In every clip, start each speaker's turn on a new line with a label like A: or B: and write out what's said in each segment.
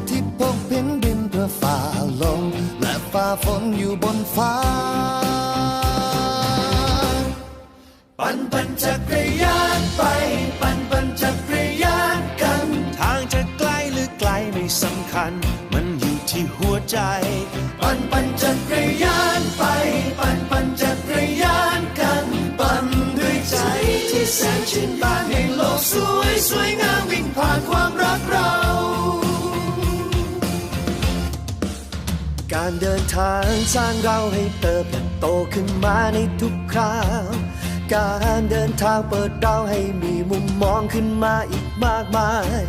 A: พก ฝ่าฝนอยู่บนฟ้า
B: ปั่นปั่นจักรยานไป ปั่นปั่นจักรยานกัน ทางจะไกลหรือไกลไม่สำคัญ มันอยู่ที่หัวใจ ปั่นปั่นจักร การเดิ
A: นทางสร้างเราให้เติบโตขึ้นมาในทุกคราว การเดินทางเปิดเราให้มีมุมมองขึ้นมาอีกมากมาย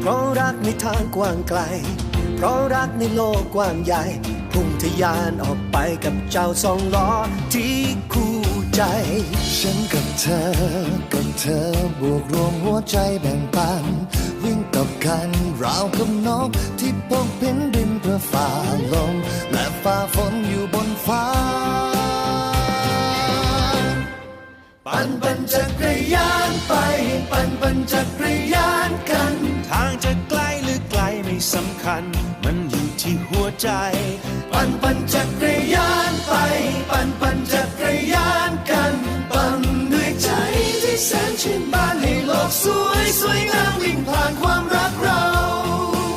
A: เพราะรักในทางกว้างไกล เพราะรักในโลกกว้างใหญ่ พุ่งทะยานออกไปกับเจ้าสองล้อที่คู่ใจ ฉันกับเธอ กับเธอบวกรวมหัวใจแบ่งปัน วิ่งกับกันราวกับนกที่พกพินบิน อฝ่าลมและฝ่าฝนอยู่บนฟ้า
B: ปั่นปั่นจักรยานไป ปั่นปั่นจักรยานกัน ทางจะไกลหรือไกลไม่สำคัญ มันอยู่ที่หัวใจ ปั่นปั่น